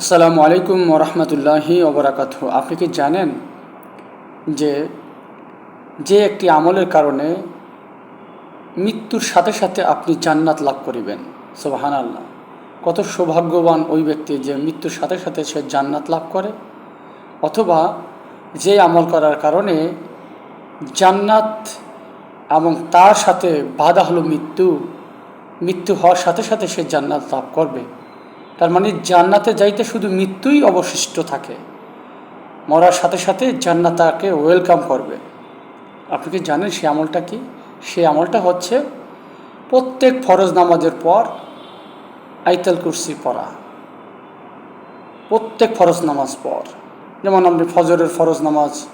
আসসালামু আলাইকুম ওরহমতুল্লাহি ওবরাকাত আপনি কি জানেন যে যে একটি আমলের কারণে মৃত্যুর সাথে সাথে আপনি জান্নাত লাভ করিবেন? সোবাহান আল্লাহ কত সৌভাগ্যবান ওই ব্যক্তি যে মৃত্যুর সাথে সাথে সে জান্নাত লাভ করে, অথবা যে আমল করার কারণে জান্নাত এবং তার সাথে বাধা হলো মৃত্যু মৃত্যু হওয়ার সাথে সাথে সে জান্নাত লাভ করবে। তার মানে জান্নাতে যাইতে শুধু মৃত্যুই অবশিষ্ট থাকে। মরার সাথে সাথে জান্নাত তাকে ওয়েলকাম করবে। আপনি কি জানেন সে আমলটা কি? সে আমলটা হচ্ছে প্রত্যেক ফরজ নামাজের পর আইতাল কুরসি পড়া। প্রত্যেক ফরজ নামাজ পর। যেমন আপনি ফজরের ফরজ নামাজ,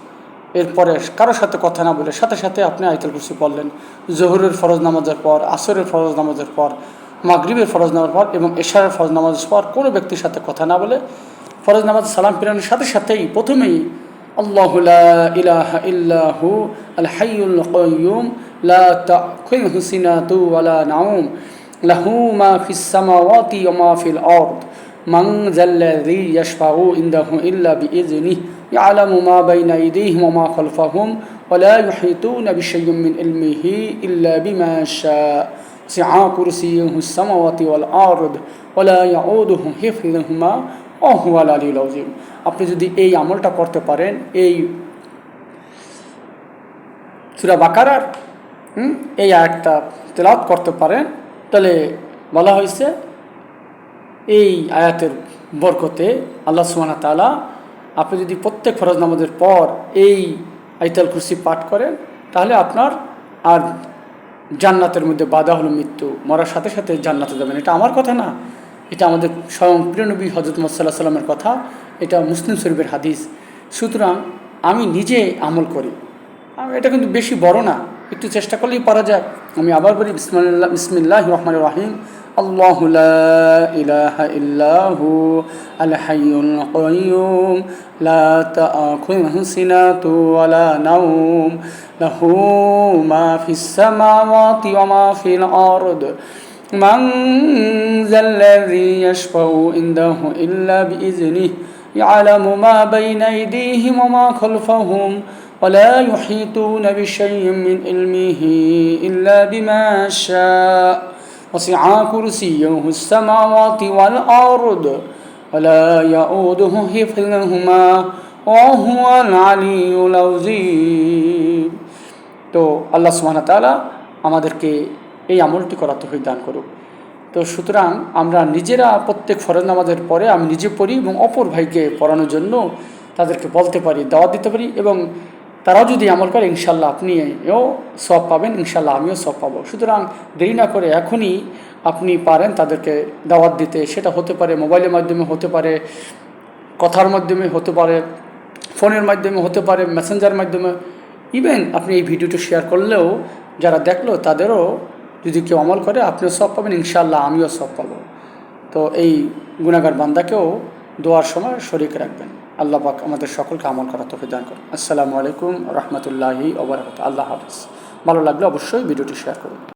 এরপরে কারোর সাথে কথা না বলে সাথে সাথে আপনি আইতাল কুরসি পড়লেন। জহুরের ফরজ নামাজের পর, আসরের ফরজ নামাজের পর মাগরীবের ফরজ নামাজ পর এবং এশারের ফরজ নামাজ পর কোনো ব্যক্তির সাথে কথা না বলে ফরজ নামাজ সালাম ফিরানোর সাথে সাথেই প্রথমেই আল্লাহু আলহাইউল কয়ুম লা তাকুইহু সিনাতু ওয়ালা লাহু মা ফিস সামাওয়াতি ওয়া মা ফিল আরদ, মান যাল্লাযী ইয়াশফাউ ইনদাহু ইল্লা বিইজনিহি ইয়ালামু মা বাইনা আইদিহিম ওয়া মা খালফাহুম, ওয়া লা ইউহিতুনা বিশাইয়্যিন মিন ইলমিহি ইল্লা বিমা سع كرسيه السماوات والأرض ولا يعوده حفظهما وهو العلي العظيم আপনি যদি এই আমলটা করতে পারেন এই সুরা বাকারার হুম এই আয়াতটা তেলাওয়াত করতে পারেন তাহলে বলা হয়েছে এই আয়াতের বরকতে আল্লাহ সুবাহ তালা আপনি যদি প্রত্যেক ফরজ নামাজের পর এই আইতাল কুরসি পাঠ করেন তাহলে আপনার আর জান্নাতের মধ্যে বাধা হলো মৃত্যু, মরার সাথে সাথে জান্নাতে যাবেন। এটা আমার কথা না। এটা আমাদের স্বয়ং প্রিয়নবী হজরত মোসাল্লাহ সাল্লামের কথা। এটা মুসলিম শরীফের হাদিস। সুতরাং আমি নিজে আমল করি। এটা কিন্তু বেশি বড় না। একটু চেষ্টা করলেই পারা যায় আমি আবার বলি বিসমিল্লাহ বিসমিল্লাহ রহমান রাহিম আল্লাহ ইলাহ ইল্লাহু আল হাইয়ুল কাইয়ুম লা তাখুযহু সিনাতু ওয়ালা নাওম লাহু মা ফিস সামাওয়াতি ওয়া মা ফিল আরদ من ذا الذي يشفع عنده إلا بإذنه يعلم ما بين أيديهم وما خلفهم ولا يحيطون بشيء من علمه إلا بما شاء وسع كرسيه السماوات والأرض ولا يؤوده حفظهما وهو العلي العظيم তো আল্লাহ সুবহান তাআলা আমাদেরকে এই আমলটি করা তো দান করুক তো সুতরাং আমরা নিজেরা প্রত্যেক ফরজ নামাজের পরে আমি নিজে পড়ি এবং অপর ভাইকে পড়ানোর জন্য তাদেরকে বলতে পারি দাওয়াত দিতে পারি এবং তারাও যদি আমল করে, ইনশাল্লাহ আপনিও সব পাবেন, ইনশাল্লাহ আমিও সব পাবো। সুতরাং দেরি না করে এখনই আপনি পারেন তাদেরকে দাওয়াত দিতে। সেটা হতে পারে মোবাইলের মাধ্যমে হতে পারে, কথার মাধ্যমে হতে পারে, ফোনের মাধ্যমে হতে পারে মেসেঞ্জার মাধ্যমে। ইভেন আপনি এই ভিডিওটি শেয়ার করলেও যারা দেখল, তাদেরও যদি কেউ আমল করে, আপনিও সব পাবেন, ইনশাল্লাহ আমিও সব পাবো। তো এই গুণাগার বান্দাকেও দোয়ার সময় শরিক রাখবেন। আল্লাহ পাক আমাদের সকলকে আমল করা তোকে দান করুন। আসসালামু আলাইকুম রহমতুল্লাহি ওবরাকাত আল্লাহ হাফিজ। ভালো লাগলে অবশ্যই ভিডিওটি শেয়ার করুন।